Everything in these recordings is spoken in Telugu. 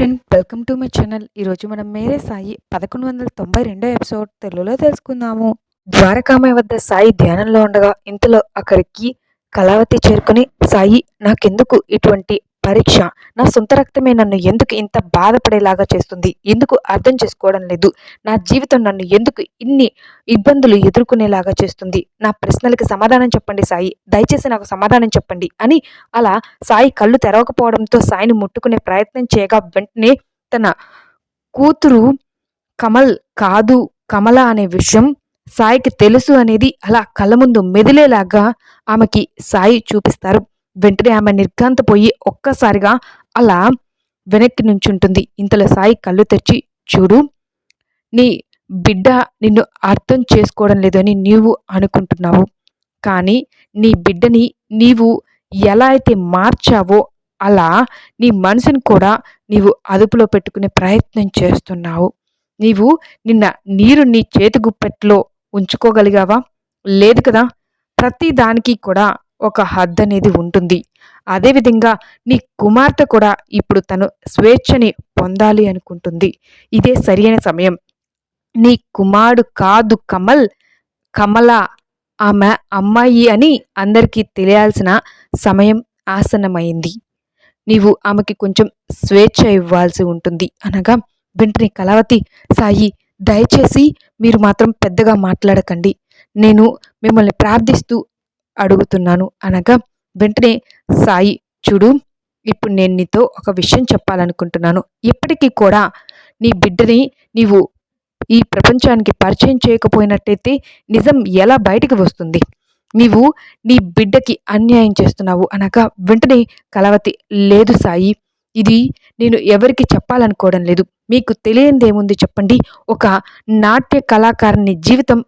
Friend welcome to my channel ఈరోజు మనం మేరే సాయి పదకొండు వందల తొంభై రెండో ఎపిసోడ్ తెలుగులో తెలుసుకుందాము. ద్వారకామయ్య వద్ద సాయి ధ్యానంలో ఉండగా ఇంతలో అక్కడికి కళావతి చేరుకుని సాయి నాకెందుకు ఇటువంటి పరీక్ష. నా సొంత రక్తమే నన్ను ఎందుకు ఇంత బాధపడేలాగా చేస్తుంది? ఎందుకు అర్థం చేసుకోవడం లేదు? నా జీవితం నన్ను ఎందుకు ఇన్ని ఇబ్బందులు ఎదుర్కొనేలాగా చేస్తుంది? నా ప్రశ్నలకి సమాధానం చెప్పండి సాయి. దయచేసి నాకు సమాధానం చెప్పండి అని అలా సాయి కళ్ళు తెరవకపోవడంతో సాయిని ముట్టుకునే ప్రయత్నం చేయగా వెంటనే తన కూతురు కమల్ కాదు కమల అనే విషయం సాయికి తెలుసు అనేది అలా కళ్ళ ముందు మెదిలేలాగా ఆమెకి సాయి చూపిస్తారు. వెంటనే ఆమె నిర్ఘాంతపోయి ఒక్కసారిగా అలా వెనక్కి నుంచుంటుంది. ఇంతలో సాయి కళ్ళు తెచ్చి చూడు నీ బిడ్డ నిన్ను అర్థం చేసుకోవడం లేదని నీవు అనుకుంటున్నావు. కానీ నీ బిడ్డని నీవు ఎలా అయితే మార్చావో అలా నీ మనసుని కూడా నీవు అదుపులో పెట్టుకునే ప్రయత్నం చేస్తున్నావు. నీవు నిన్న నీరు నీ చేతిగుప్పెట్లో ఉంచుకోగలిగావా? లేదు కదా? ప్రతి దానికి కూడా ఒక హద్దు అనేది ఉంటుంది. అదేవిధంగా నీ కుమార్తె కూడా ఇప్పుడు తను స్వేచ్ఛని పొందాలి అనుకుంటుంది. ఇదే సరియైన సమయం. నీ కుమారుడు కాదు కమల్ కమల ఆమె అమ్మాయి అని అందరికీ తెలియాల్సిన సమయం ఆసన్నమైంది. నీవు ఆమెకి కొంచెం స్వేచ్ఛ ఇవ్వాల్సి ఉంటుంది. అనగా వెంటనే కళావతి సాయి దయచేసి మీరు మాత్రం పెద్దగా మాట్లాడకండి. నేను మిమ్మల్ని ప్రార్థిస్తూ అడుగుతున్నాను అనగా వెంటనే సాయి చూడు ఇప్పుడు నేను నీతో ఒక విషయం చెప్పాలనుకుంటున్నాను. ఇప్పటికీ కూడా నీ బిడ్డని నీవు ఈ ప్రపంచానికి పరిచయం చేయకపోయినట్టయితే నిజం ఎలా బయటికి వస్తుంది? నీవు నీ బిడ్డకి అన్యాయం చేస్తున్నావు అనగా వెంటనే కలవతి లేదు సాయి ఇది నేను ఎవరికి చెప్పాలనుకోవడం లేదు. మీకు తెలియనిదేముంది చెప్పండి. ఒక నాట్య కళాకారుని జీవితం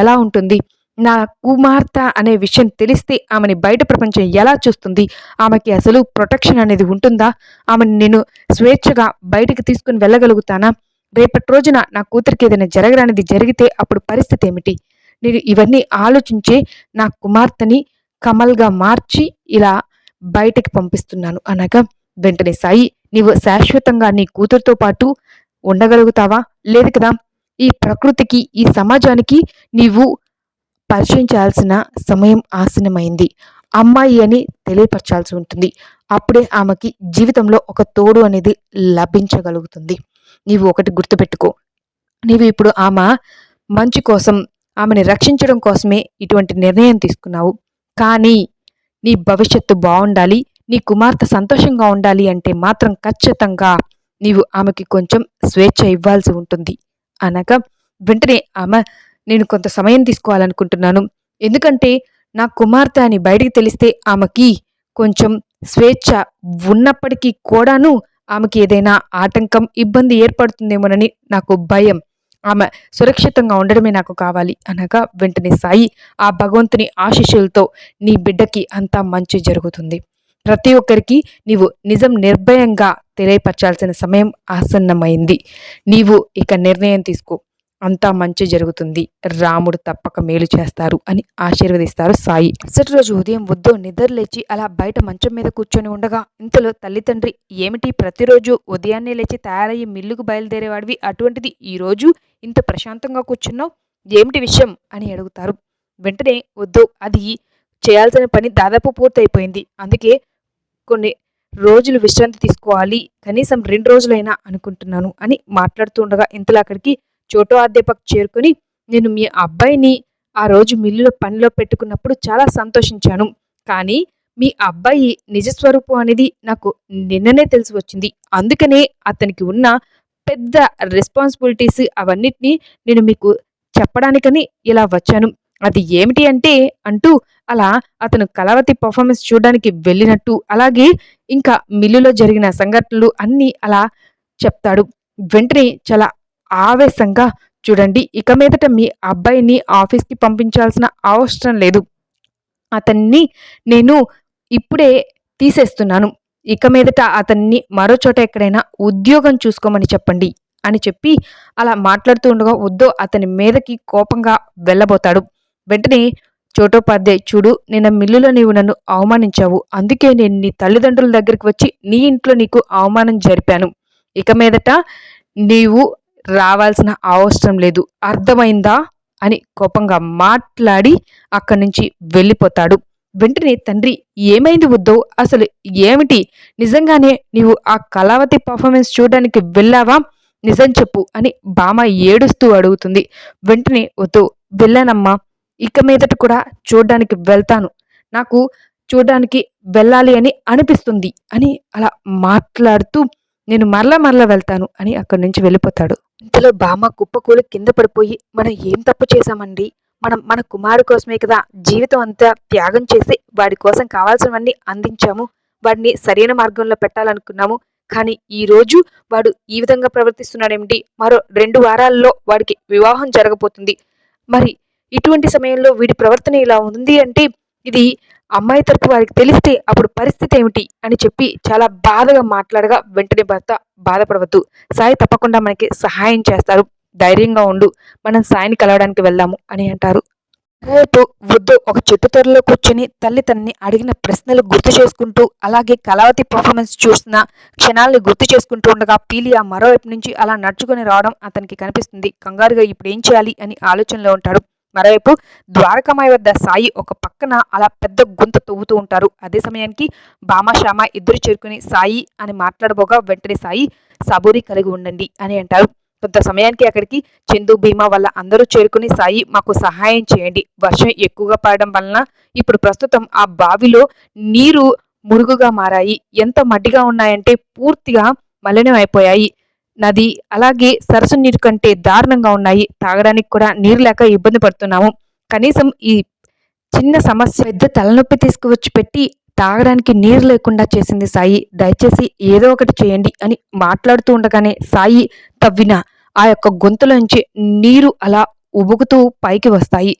ఎలా ఉంటుంది? నా కుమార్తె అనే విషయం తెలిస్తే ఆమెని బయట ప్రపంచం ఎలా చూస్తుంది? ఆమెకి అసలు ప్రొటెక్షన్ అనేది ఉంటుందా? ఆమెను నేను స్వేచ్ఛగా బయటికి తీసుకుని వెళ్ళగలుగుతానా? రేపటి రోజున నా కూతురికి ఏదైనా జరగరానిది జరిగితే అప్పుడు పరిస్థితి ఏమిటి? నేను ఇవన్నీ ఆలోచించే నా కుమార్తెని కమల్గా మార్చి ఇలా బయటికి పంపిస్తున్నాను అనగా వెంటనే సాయి నీవు శాశ్వతంగా నీ కూతురుతో పాటు ఉండగలుగుతావా? లేదు కదా? ఈ ప్రకృతికి ఈ సమాజానికి నీవు పరిచయం చేయాల్సిన సమయం ఆసనమైంది. అమ్మాయి అని తెలియపరచాల్సి ఉంటుంది. అప్పుడే ఆమెకి జీవితంలో ఒక తోడు అనేది లభించగలుగుతుంది. నీవు ఒకటి గుర్తుపెట్టుకో. నీవు ఇప్పుడు ఆమె మంచి కోసం ఆమెని రక్షించడం కోసమే ఇటువంటి నిర్ణయం తీసుకున్నావు. కానీ నీ భవిష్యత్తు బాగుండాలి నీ కుమార్తె సంతోషంగా ఉండాలి అంటే మాత్రం ఖచ్చితంగా నీవు ఆమెకి కొంచెం స్వేచ్ఛ ఇవ్వాల్సి ఉంటుంది. అనగా వెంటనే ఆమె నేను కొంత సమయం తీసుకోవాలనుకుంటున్నాను. ఎందుకంటే నా కుమార్తె అని బయటికి తెలిస్తే ఆమెకి కొంచెం స్వేచ్ఛ ఉన్నప్పటికీ కూడాను ఆమెకి ఏదైనా ఆటంకం ఇబ్బంది ఏర్పడుతుందేమోనని నాకు భయం. ఆమె సురక్షితంగా ఉండడమే నాకు కావాలి అనగా వెంటనే సాయి ఆ భగవంతుని ఆశీస్సులతో నీ బిడ్డకి అంతా మంచి జరుగుతుంది. ప్రతి ఒక్కరికి నీవు నిజం నిర్భయంగా తెలియపరచాల్సిన సమయం ఆసన్నమైంది. నీవు ఇక నిర్ణయం తీసుకో. అంతా మంచి జరుగుతుంది. రాముడు తప్పక మేలు చేస్తారు అని ఆశీర్వదిస్తారు సాయి. మరుసటి రోజు ఉదయం వద్దు నిద్ర లేచి అలా బయట మంచం మీద కూర్చొని ఉండగా ఇంతలో తల్లిదండ్రి ఏమిటి ప్రతిరోజు ఉదయాన్నే లేచి తయారయ్యి మిల్లుకు బయలుదేరేవాడివి? అటువంటిది ఈరోజు ఇంత ప్రశాంతంగా కూర్చున్నావు? ఏమిటి విషయం? అని అడుగుతారు. వెంటనే వద్దు అది చేయాల్సిన పని దాదాపు పూర్తయిపోయింది. అందుకే కొన్ని రోజులు విశ్రాంతి తీసుకోవాలి కనీసం రెండు రోజులైనా అనుకుంటున్నాను అని మాట్లాడుతూ ఉండగా ఇంతలో అక్కడికి చోటు అధ్యాపక్ చేరుకుని నేను మీ అబ్బాయిని ఆ రోజు మిల్లులో పనిలో పెట్టుకున్నప్పుడు చాలా సంతోషించాను. కానీ మీ అబ్బాయి నిజస్వరూపం అనేది నాకు నిన్ననే తెలిసి వచ్చింది. అందుకనే అతనికి ఉన్న పెద్ద రెస్పాన్సిబిలిటీస్ అవన్నిటినీ నేను మీకు చెప్పడానికని ఇలా వచ్చాను. అది ఏమిటి అంటే అంటూ అలా అతను కళావతి పర్ఫార్మెన్స్ చూడడానికి వెళ్ళినట్టు అలాగే ఇంకా మిల్లులో జరిగిన సంఘటనలు అన్నీ అలా చెప్తాడు. వెంటనే చాలా ఆవేశంగా చూడండి. ఇక మీదట మీ అబ్బాయిని ఆఫీస్కి పంపించాల్సిన అవసరం లేదు. అతన్ని నేను ఇప్పుడే తీసేస్తున్నాను. ఇక మీదట అతన్ని మరో చోట ఎక్కడైనా ఉద్యోగం చూసుకోమని చెప్పండి అని చెప్పి అలా మాట్లాడుతూ ఉండగా వద్దో అతని మీదకి కోపంగా వెళ్ళబోతాడు. వెంటనే చోటోపాధ్యాయ్ చూడు నిన్న మిల్లులో నీవు నన్ను అవమానించావు. అందుకే నేను నీ తల్లిదండ్రుల దగ్గరికి వచ్చి నీ ఇంట్లో నీకు అవమానం జరిపాను. ఇక మీదట నీవు రావాల్సిన అవసరం లేదు. అర్థమైందా? అని కోపంగా మాట్లాడి అక్కడి నుంచి వెళ్ళిపోతాడు. వెంటనే తండ్రి ఏమైంది వద్దు అసలు ఏమిటి? నిజంగానే నీవు ఆ కళావతి పర్ఫార్మెన్స్ చూడడానికి వెళ్ళావా? నిజం చెప్పు అని బామ ఏడుస్తూ అడుగుతుంది. వెంటనే వద్దు వెళ్ళానమ్మా. ఇక మీదట కూడా చూడడానికి వెళ్తాను. నాకు చూడడానికి వెళ్ళాలి అని అనిపిస్తుంది అని అలా మాట్లాడుతూ నేను మరలా మరలా వెళ్తాను అని అక్కడి నుంచి వెళ్ళిపోతాడు. ఇంతలో బామ్మ కుప్పకూలు కింద పడిపోయి మనం ఏం తప్పు చేశామండి? మనం మన కుమారు కోసమే కదా జీవితం అంతా త్యాగం చేసి వాడి కోసం కావాల్సినవన్నీ అందించాము. వాడిని సరైన మార్గంలో పెట్టాలనుకున్నాము. కానీ ఈ రోజు వాడు ఈ విధంగా ప్రవర్తిస్తున్నాడేమిటి? మరో రెండు వారాల్లో వాడికి వివాహం జరగబోతుంది. మరి ఇటువంటి సమయంలో వీడి ప్రవర్తన ఇలా ఉంది అంటే ఇది అమ్మాయి తరపు వారికి తెలిస్తే అప్పుడు పరిస్థితి ఏమిటి అని చెప్పి చాలా బాధగా మాట్లాడగా వెంటనే భర్త బాధపడవద్దు. సాయి తప్పకుండా మనకి సహాయం చేస్తారు. ధైర్యంగా ఉండు. మనం సాయిని కలవడానికి వెళ్దాము అని అంటారు. రేపు వృద్ధు ఒక చెట్టు త్వరలో కూర్చొని తల్లి తనని అడిగిన ప్రశ్నలు గుర్తు చేసుకుంటూ అలాగే కళావతి పర్ఫార్మెన్స్ చూసిన క్షణాలను గుర్తు చేసుకుంటూ ఉండగా పీలియా మరోవైపు నుంచి అలా నడుచుకొని రావడం అతనికి కనిపిస్తుంది. కంగారుగా ఇప్పుడు ఏం చేయాలి అని ఆలోచనలో ఉంటాడు. మరోవైపు ద్వారకామాయి వద్ద సాయి ఒక పక్కన అలా పెద్ద గుంత తవ్వుతూ ఉంటారు. అదే సమయానికి బామాశ్యామ ఇద్దరు చేరుకుని సాయి అని మాట్లాడబోగా వెంటనే సాయి సబూరి కలిగి ఉండండి అని అంటారు. కొంత సమయానికి అక్కడికి చందు భీమా వల్ల అందరూ చేరుకుని సాయి మాకు సహాయం చేయండి. వర్షం ఎక్కువగా పడడం వలన ఇప్పుడు ప్రస్తుతం ఆ బావిలో నీరు మురుగుగా మారాయి. ఎంత మడ్డిగా ఉన్నాయంటే పూర్తిగా మలినం అయిపోయాయి నది అలాగే సరస్సు నీరు కంటే దారుణంగా ఉన్నాయి. తాగడానికి కూడా నీరు లేక ఇబ్బంది పడుతున్నాము. కనీసం ఈ చిన్న సమస్య పెద్ద తలనొప్పి తీసుకువచ్చి పెట్టి తాగడానికి నీరు లేకుండా చేసింది సాయి. దయచేసి ఏదో ఒకటి చేయండి అని మాట్లాడుతూ ఉండగానే సాయి తవ్విన ఆ యొక్క గొంతులోంచి నీరు అలా ఉబుకుతూ పైకి వస్తాయి.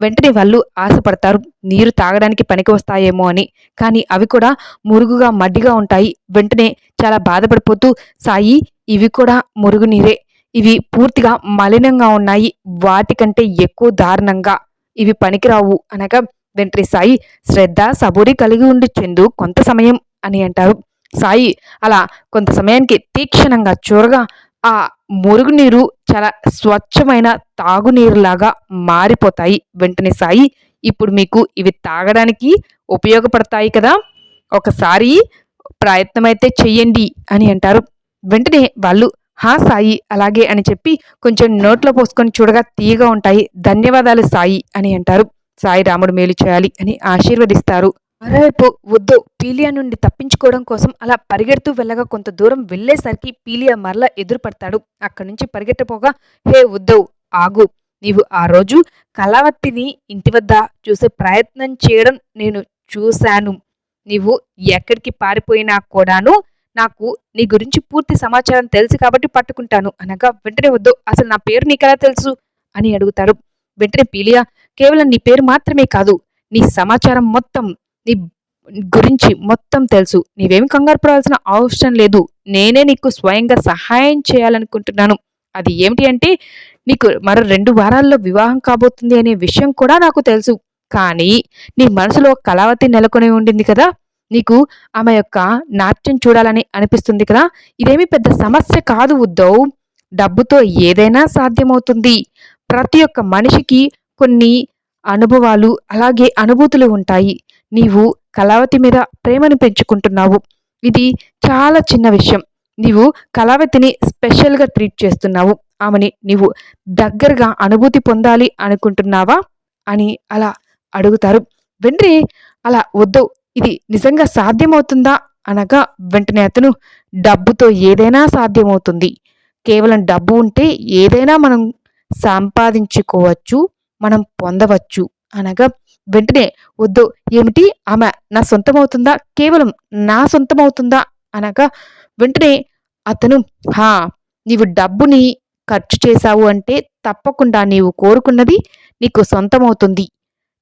వెంటనే వాళ్ళు ఆశపడతారు నీరు తాగడానికి పనికి వస్తాయేమో అని. కానీ అవి కూడా మురుగుగా మడ్డిగా ఉంటాయి. వెంటనే చాలా బాధపడిపోతూ సాయి ఇవి కూడా మురుగునీరే. ఇవి పూర్తిగా మలినంగా ఉన్నాయి. వాటికంటే ఎక్కువ దారుణంగా ఇవి పనికిరావు అనగా వెంటనే సాయి శ్రద్ధ సబూరి కలిగి ఉండి చెందు కొంత సమయం అని అంటారు. సాయి అలా కొంత సమయానికి తీక్షణంగా చూరగా ఆ మురుగునీరు చాలా స్వచ్ఛమైన తాగునీరులాగా మారిపోతాయి. వెంటనే సాయి ఇప్పుడు మీకు ఇవి తాగడానికి ఉపయోగపడతాయి కదా. ఒకసారి ప్రయత్నమైతే చెయ్యండి అని అంటారు. వెంటనే వాళ్ళు హా సాయి అలాగే అని చెప్పి కొంచెం నోట్లో పోసుకొని చూడగా తీయగా ఉంటాయి. ధన్యవాదాలు సాయి అని అంటారు. సాయి రాముడు మేలు చేయాలి అని ఆశీర్వదిస్తారు. మరోవైపు వద్దు పీలియా నుండి తప్పించుకోవడం కోసం అలా పరిగెడుతూ వెళ్ళగా కొంత దూరం వెళ్ళేసరికి పీలియా మరలా ఎదురుపడతాడు. అక్కడి నుంచి పరిగెట్టపోగా హే ఉద్దవ్ ఆగు. నీవు ఆ రోజు కళావతిని ఇంటి వద్ద చూసే ప్రయత్నం చేయడం నేను చూశాను. నీవు ఎక్కడికి పారిపోయినా కూడాను నాకు నీ గురించి పూర్తి సమాచారం తెలుసు కాబట్టి పట్టుకుంటాను. అనగా వెంటనే వద్దు అసలు నా పేరు నీకెలా తెలుసు? అని అడుగుతాడు వెంటనే పీలియా కేవలం నీ పేరు మాత్రమే కాదు నీ సమాచారం మొత్తం నీ గురించి మొత్తం తెలుసు. నీవేమి కంగారు పడాల్సిన అవసరం లేదు. నేనే నీకు స్వయంగా సహాయం చేయాలనుకుంటున్నాను. అది ఏమిటి అంటే నీకు మరో రెండు వారాల్లో వివాహం కాబోతుంది అనే విషయం కూడా నాకు తెలుసు. కానీ నీ మనసులో కళావతి నెలకొని ఉండింది కదా నీకు ఆమె యొక్క నాట్యం చూడాలని అనిపిస్తుంది కదా? ఇదేమి పెద్ద సమస్య కాదు ఉద్దవ్. డబ్బుతో ఏదైనా సాధ్యమవుతుంది. ప్రతి ఒక్క మనిషికి కొన్ని అనుభవాలు అలాగే అనుభూతులు ఉంటాయి. నీవు కళావతి మీద ప్రేమను పెంచుకుంటున్నావు. ఇది చాలా చిన్న విషయం. నీవు కళావతిని స్పెషల్గా ట్రీట్ చేస్తున్నావు. ఆమెని నీవు దగ్గరగా అనుభూతి పొందాలి అనుకుంటున్నావా? అని అలా అడుగుతారు. వెంటనే అలా వద్దు ఇది నిజంగా సాధ్యమవుతుందా? అనగా వెంటనే అతను డబ్బుతో ఏదైనా సాధ్యమవుతుంది. కేవలం డబ్బు ఉంటే ఏదైనా మనం సంపాదించుకోవచ్చు మనం పొందవచ్చు. అనగా వెంటనే వద్దు ఏమిటి? ఆమె నా సొంతమవుతుందా? కేవలం నా సొంతమవుతుందా? అనగా వెంటనే అతను హా నీవు డబ్బుని ఖర్చు చేశావు అంటే తప్పకుండా నీవు కోరుకున్నది నీకు సొంతమవుతుంది.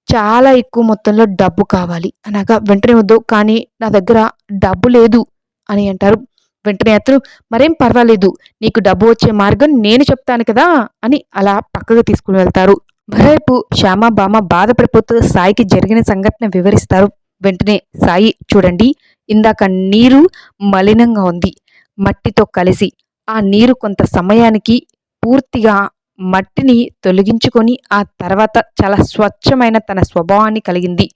చాలా ఎక్కువ మొత్తంలో డబ్బు కావాలి. అనగా వెంటనే వద్దు కానీ నా దగ్గర డబ్బు లేదు అని అంటారు. వెంటనే అతను మరేం పర్వాలేదు నీకు డబ్బు వచ్చే మార్గం నేను చెప్తాను కదా అని అలా పక్కకు తీసుకుని వెళ్తారు. మరోవైపు శ్యామ బామ బాధపడిపోతూ సాయికి జరిగిన సంఘటన వివరిస్తారు. వెంటనే సాయి చూడండి ఇందాక నీరు మలినంగా ఉంది మట్టితో కలిసి ఆ నీరు కొంత సమయానికి పూర్తిగా మట్టిని తొలగించుకొని ఆ తర్వాత చాలా స్వచ్ఛమైన తన స్వభావాన్ని కలిగింది.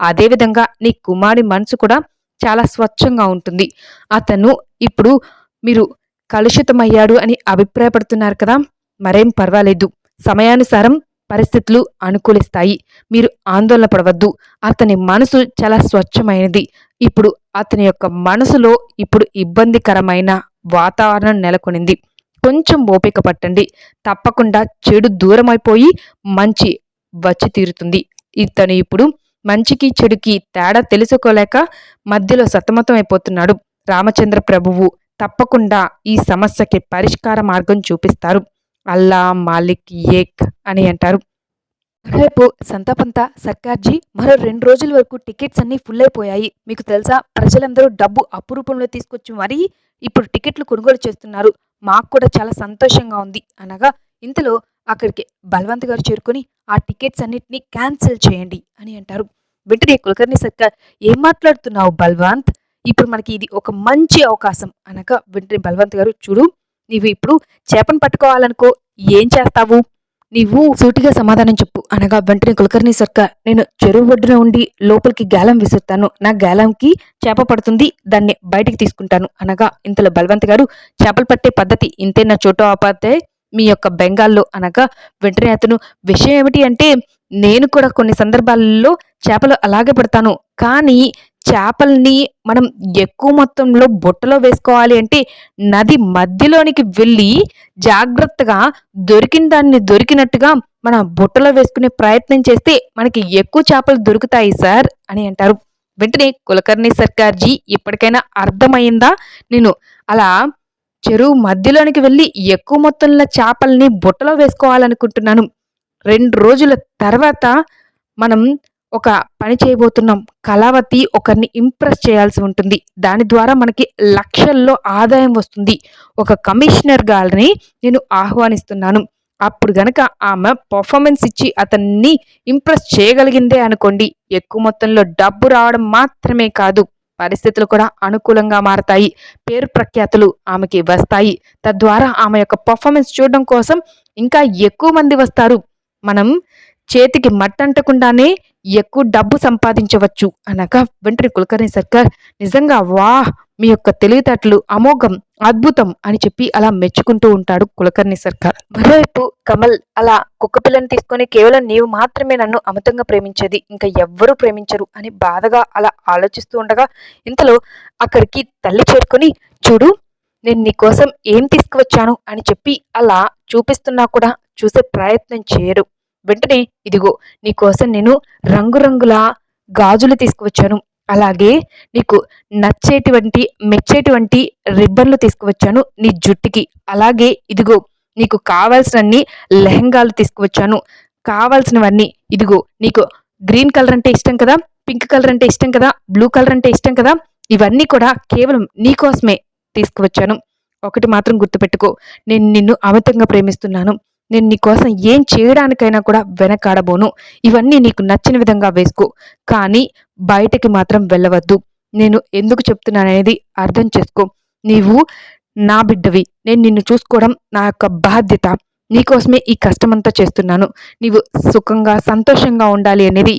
అదేవిధంగా నీ కుమారుడి మనసు కూడా చాలా స్వచ్ఛంగా ఉంటుంది. అతను ఇప్పుడు మీరు కలుషితమయ్యాడు అని అభిప్రాయపడుతున్నారు కదా మరేం పర్వాలేదు. సమయానుసారం పరిస్థితులు అనుకూలిస్తాయి. మీరు ఆందోళన పడవద్దు. అతని మనసు చాలా స్వచ్ఛమైనది. ఇప్పుడు అతని యొక్క మనసులో ఇప్పుడు ఇబ్బందికరమైన వాతావరణం నెలకొనింది. కొంచెం ఓపిక పట్టండి. తప్పకుండా చెడు దూరమైపోయి మంచి వచ్చి తీరుతుంది. ఇతను ఇప్పుడు మంచికి చెడుకి తేడా తెలుసుకోలేక మధ్యలో సతమతం అయిపోతున్నాడు రామచంద్ర ప్రభువు తప్పకుండా ఈ సమస్యకి పరిష్కార మార్గం చూపిస్తారు. అల్లా మాలిక్ ఏక్ అని అంటారు. రేపు సంతాపంతా సర్కార్జీ మరో రెండు రోజుల వరకు టికెట్స్ అన్నీ ఫుల్ అయిపోయాయి. మీకు తెలుసా? ప్రజలందరూ డబ్బు అప్పు రూపంలో తీసుకొచ్చి మరీ ఇప్పుడు టికెట్లు కొనుగోలు చేస్తున్నారు. మాకు కూడా చాలా సంతోషంగా ఉంది. అనగా ఇంతలో అక్కడికి బలవంత్ గారు చేరుకొని ఆ టికెట్స్ అన్నిటినీ క్యాన్సిల్ చేయండి అని అంటారు. వెంటనే కులకర్ణి సర్కార్ ఏం మాట్లాడుతున్నావు బల్వంత్? ఇప్పుడు మనకి ఇది ఒక మంచి అవకాశం. అనగా వెంటనే బలవంత్ గారు చూడు నీవు ఇప్పుడు చేపను పట్టుకోవాలనుకో ఏం చేస్తావు? నీవు సూటిగా సమాధానం చెప్పు. అనగా వెంటనే కులకర్ణి సర్కార్ నేను చెరువు ఒడ్డున ఉండి లోపలికి గాలం విసురుతాను. నా గాలంకి చేప పడుతుంది దాన్ని బయటికి తీసుకుంటాను. అనగా ఇంతలో బలవంత్ గారు చేపలు పట్టే పద్ధతి ఇంతే నా చోటు ఆపాతే మీ యొక్క బెంగాల్లో. అనగా వెంటనే అతను విషయం ఏమిటి అంటే నేను కూడా కొన్ని సందర్భాల్లో చేపలు అలాగే పడతాను. కానీ చేపల్ని మనం ఎక్కువ మొత్తంలో బుట్టలో వేసుకోవాలి అంటే నది మధ్యలోనికి వెళ్ళి జాగ్రత్తగా దొరికిన దాన్ని దొరికినట్టుగా మన బుట్టలో వేసుకునే ప్రయత్నం చేస్తే మనకి ఎక్కువ చేపలు దొరుకుతాయి సార్ అని అంటారు. వెంటనే కులకర్ణి సర్కార్జీ ఇప్పటికైనా అర్థమైందా? నేను అలా చెరువు మధ్యలోనికి వెళ్ళి ఎక్కువ మొత్తంలో చేపల్ని బుట్టలో వేసుకోవాలనుకుంటున్నాను. రెండు రోజుల తర్వాత మనం ఒక పని చేయబోతున్నాం. కళావతి ఒకరిని ఇంప్రెస్ చేయాల్సి ఉంటుంది. దాని ద్వారా మనకి లక్షల్లో ఆదాయం వస్తుంది. ఒక కమిషనర్ గారిని నేను ఆహ్వానిస్తున్నాను. అప్పుడు గనక ఆమె పర్ఫార్మెన్స్ ఇచ్చి అతన్ని ఇంప్రెస్ చేయగలిగిందే అనుకోండి. ఎక్కువ మొత్తంలో డబ్బు రావడం మాత్రమే కాదు పరిస్థితులు కూడా అనుకూలంగా మారతాయి. పేరు ప్రఖ్యాతులు ఆమెకి వస్తాయి. తద్వారా ఆమె యొక్క పర్ఫార్మెన్స్ చూడడం కోసం ఇంకా ఎక్కువ మంది వస్తారు. మనం చేతికి మట్టంటకుండానే ఎక్కువ డబ్బు సంపాదించవచ్చు అనగా వెంటనే కులకర్ణి సర్కార్ నిజంగా వా మీ యొక్క తెలివితేటలు అమోఘం అద్భుతం అని చెప్పి అలా మెచ్చుకుంటూ ఉంటాడు కులకర్ణి సర్కార్. మరోవైపు కమల్ అలా కుక్క పిల్లని తీసుకొని కేవలం నీవు మాత్రమే నన్ను అమితంగా ప్రేమించేది ఇంకా ఎవ్వరూ ప్రేమించరు అని బాధగా అలా ఆలోచిస్తూ ఉండగా ఇంతలో అక్కడికి తల్లి చేరుకొని చూడు నేను నీకోసం ఏం తీసుకువచ్చాను? అని చెప్పి అలా చూపిస్తున్నా కూడా చూసే ప్రయత్నం చేయరు. వెంటనే ఇదిగో నీకోసం నేను రంగురంగుల గాజులు తీసుకువచ్చాను. అలాగే నీకు నచ్చేటువంటి మెచ్చేటువంటి రిబ్బన్లు తీసుకువచ్చాను నీ జుట్టుకి. అలాగే ఇదిగో నీకు కావాల్సినన్ని లెహంగాలు తీసుకువచ్చాను. కావాల్సినవన్నీ ఇదిగో నీకు గ్రీన్ కలర్ అంటే ఇష్టం కదా పింక్ కలర్ అంటే ఇష్టం కదా బ్లూ కలర్ అంటే ఇష్టం కదా ఇవన్నీ కూడా కేవలం నీకోసమే తీసుకువచ్చాను. ఒకటి మాత్రం గుర్తుపెట్టుకో నేను నిన్ను అమితంగా ప్రేమిస్తున్నాను. నేను నీకోసం ఏం చేయడానికైనా కూడా వెనకాడబోను. ఇవన్నీ నీకు నచ్చిన విధంగా వేసుకో. కానీ బయటకి మాత్రం వెళ్ళవద్దు. నేను ఎందుకు చెప్తున్నాననేది అర్థం చేసుకో. నీవు నా బిడ్డవి. నేను నిన్ను చూసుకోవడం నా యొక్క బాధ్యత. నీకోసమే ఈ కష్టమంతా చేస్తున్నాను. నీవు సుఖంగా సంతోషంగా ఉండాలి అనేది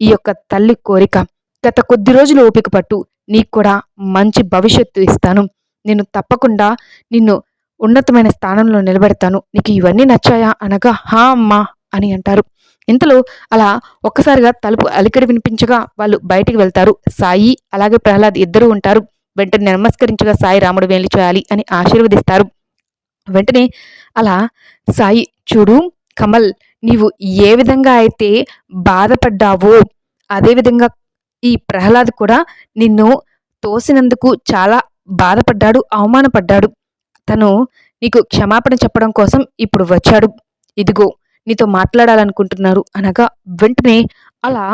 ఈ యొక్క తల్లి కోరిక. గత కొద్ది రోజులు ఓపిక పట్టు. నీకు కూడా మంచి భవిష్యత్తు ఇస్తాను. నేను తప్పకుండా నిన్ను ఉన్నతమైన స్థానంలో నిలబెడతాను. నీకు ఇవన్నీ నచ్చాయా? అనగా హా అమ్మా అని అంటారు. ఇంతలో అలా ఒక్కసారిగా తలుపు అలికడి వినిపించగా వాళ్ళు బయటికి వెళ్తారు. సాయి అలాగే ప్రహ్లాద్ ఇద్దరు ఉంటారు. వెంటనే నమస్కరించగా సాయి రాముడు వేలు చేయాలి అని ఆశీర్వదిస్తారు. వెంటనే అలా సాయి చూడు కమల్ నీవు ఏ విధంగా అయితే బాధపడ్డావో అదేవిధంగా ఈ ప్రహ్లాద్ కూడా నిన్ను తోసినందుకు చాలా బాధపడ్డాడు అవమానపడ్డాడు. తను నీకు క్షమాపణ చెప్పడం కోసం ఇప్పుడు వచ్చాడు. ఇదిగో నీతో మాట్లాడాలనుకుంటున్నారు అనగా వెంటనే అలా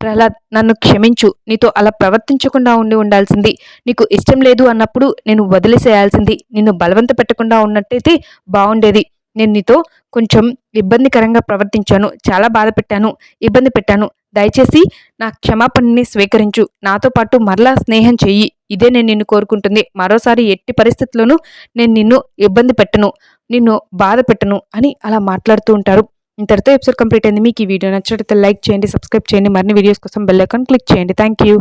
ప్రహ్లాద్ నన్ను క్షమించు. నీతో అలా ప్రవర్తించకుండా ఉండి ఉండాల్సింది. నీకు ఇష్టం లేదు అన్నప్పుడు నేను వదిలేసేయాల్సింది. నిన్ను బలవంత పెట్టకుండా ఉన్నట్టయితే బాగుండేది నేను నీతో కొంచెం ఇబ్బందికరంగా ప్రవర్తించాను. చాలా బాధ పెట్టాను. ఇబ్బంది పెట్టాను. దయచేసి నా క్షమాపణని స్వీకరించు. నాతో పాటు మరలా స్నేహం చెయ్యి. ఇదే నేను నిన్ను కోరుకుంటుంది. మరోసారి ఎట్టి పరిస్థితుల్లోనూ నేను నిన్ను ఇబ్బంది పెట్టను నిన్ను బాధ పెట్టను అని అలా మాట్లాడుతూ ఉంటారు. ఇంతటితో ఎపిసోడ్ కంప్లీట్ అయింది. మీకు ఈ వీడియో నచ్చినట్లయితే లైక్ చేయండి సబ్స్క్రైబ్ చేయండి. మరిన్ని వీడియోస్ కోసం బెల్ ఐకాన్ క్లిక్ చేయండి. Thank you